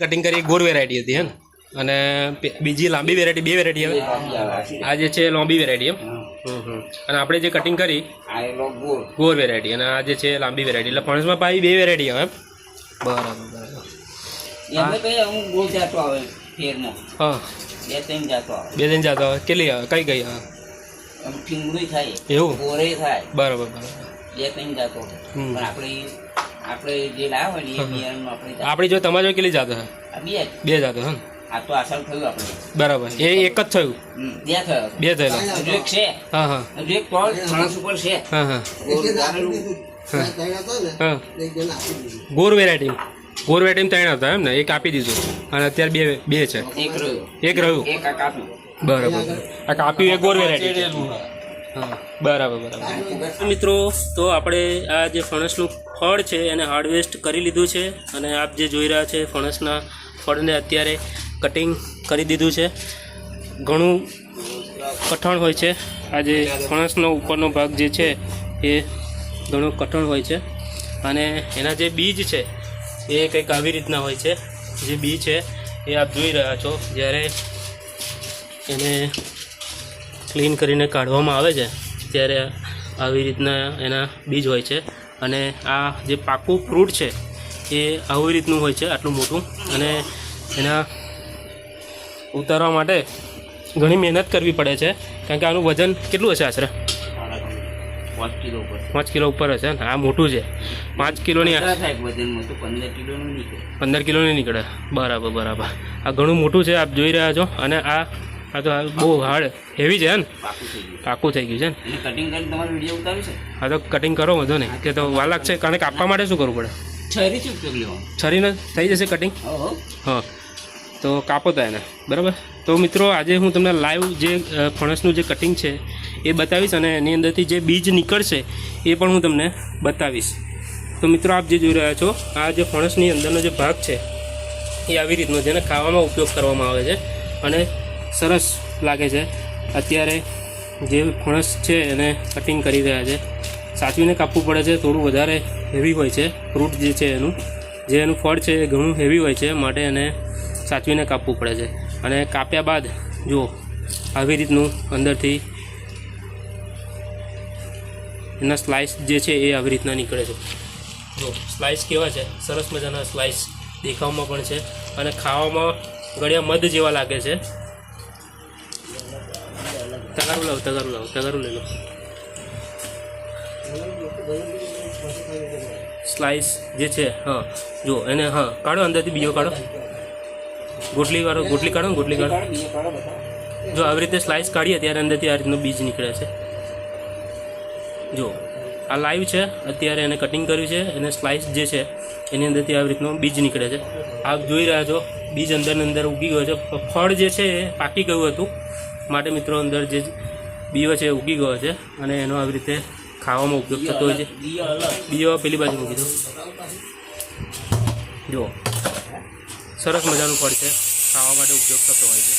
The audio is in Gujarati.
કટિંગ કરી ગોર વેરાયટી હતી હે અને બીજી લાંબી વેરાયટી બે વેરાયટી આવે આ જે છે લાંબી વેરાયટી એમ. અને આપણે જે કટિંગ કરી ગોર વેરાયટી અને આ જે છે લાંબી વેરાયટી એટલે ફણસમાં પાછી બે વેરાયટી આવે એમ. બરાબર એમાં હા. બે ત્રણ જાતો આવે. કેટલી આવે? કઈ કઈ આવે? થાય. એવું? થાય. બરાબર બરાબર. બે ત્રણ જાતો પણ આપણે આપણે જે લાવ્યા ને એ આપણે આપણી જો તમારી જો કેટલી જાતો છે બે જાતો હે આ તો આસાન થયું આપણે. બરાબર. એ એક જ થયું? બે થયો બે થયેલા? હજુ એક છે. હા હા. હજુ એક ત્રણ માણસ ઉપર છે. હા હા. ગોર વેરાયટી ગોર વેરાયટી ત્રણ હતા એમ ને? એક આપી દીધું. અને અત્યારે બે બે છે. એક રહ્યું. એક રહ્યું? એક બરાબર. આ કાપ્યું એ ગોર વેરાયટી બરાબર બરાબર. મિત્રો, તો આપણે આ જે ફણસનું ફળ છે એને હાર્વેસ્ટ કરી લીધું છે અને આપ જે જોઈ રહ્યા છે ફણસના ફળને અત્યારે કટિંગ કરી દીધું છે. ઘણું કઠણ હોય છે. આ જે ફણસનો ઉપરનો ભાગ જે છે એ ઘણો કઠણ હોય છે. અને એના જે બીજ છે એ કંઈક આવી રીતના હોય છે. જે બી છે એ આપ જોઈ રહ્યા છો. જ્યારે એને ક્લીન કરીને કાઢવામાં આવે છે ત્યારે આવી રીતના એના બીજ હોય છે. અને આ જે પાકું ફ્રૂટ છે એ આવી રીતનું હોય છે આટલું મોટું. અને એના ઉતારવા માટે ઘણી મહેનત કરવી પડે છે કારણ કે આનું વજન કેટલું હશે આશરે? પાંચ કિલો ઉપર પાંચ કિલો ઉપર હશે ને આ મોટું છે. પાંચ કિલોની પંદર કિલોની નીકળે. બરાબર બરાબર. આ ઘણું મોટું છે આપ જોઈ રહ્યા છો. અને આ આ તો બહુ હાર્ડ હેવી છે ને? પાકું થઈ ગયું. છે ને? કટિંગ કરીને તમારો વીડિયો ઉતાર્યું છે? આ તો કટિંગ કરો વધો નહીં. કે તો વાલાક લાગશે કારણ કે કાપવા માટે શું કરવું પડે? છરી છે ઉપયોગ લેવાનો. છરીને થઈ જશે કટિંગ હા તો કાપો તો એને. બરાબર? તો મિત્રો આજે હું તમને લાઈવ જે ફણસનું જે કટિંગ છે એ બતાવીશ અને એની અંદરથી જે બીજ નીકળશે એ પણ હું તમને બતાવીશ. તો મિત્રો આપ જે જોઈ રહ્યા છો આ જે ફણસની અંદરનો જે ભાગ છે એ આવી રીતનો જેને ખાવામાં ઉપયોગ કરવામાં આવે છે. અને સરસ લાગે છે. અત્યારે જે ફણસ છે એને કટિંગ કરી રહ્યા છે. સાચવીને કાપવું પડે છે, થોડું વધારે હેવી હોય છે ફ્રૂટ જે છે એનું. જે એનું ફળ છે એ ઘણું હેવી હોય છે, માટે એને સાચવીને કાપવું પડે છે. અને કાપ્યા બાદ જુઓ, આવી રીતનું અંદરથી એના સ્લાઇસ જે છે એ આવી રીતના નીકળે છે. જો સ્લાઇસ કેવા છે? સરસ મજાના સ્લાઇસ દેખાવમાં પણ છે અને ખાવામાં ગળ્યા મધ જેવા લાગે છે. તગારું લાવ તગારું લાવ તગારું લઈ લો સ્લાઇસ જે છે, હા જો એને, હા, કાઢો અંદરથી, બીજો કાઢો. ગોટલી કાઢો ગોટલી કાઢો ને, ગોટલી કાઢો. જો આવી રીતે સ્લાઇસ કાઢીએ, ત્યારે અંદરથી આ રીતનું બીજ નીકળે છે. જો આ લાઈવ છે, અત્યારે એને કટિંગ કર્યું છે અને સ્લાઇસ જે છે, એની અંદરથી આવી રીતનું બીજ નીકળે છે. આપ જોઈ રહ્યા છો, બીજ અંદરની અંદર ઉગી ગયો છે. ફળ જે છે, એ પાકી ગયું હતું. માટે મિત્રો અંદર જે બીઓ છે ઉગી ગયો છે અને એનો આવી રીતે ખાવામાં ઉપયોગ થતો હોય છે. બીઓ પેલી બાજુ મૂકી દો. જુઓ. સરસ મજાનું ફળ છે. ખાવા માટે ઉપયોગ થતો હોય છે.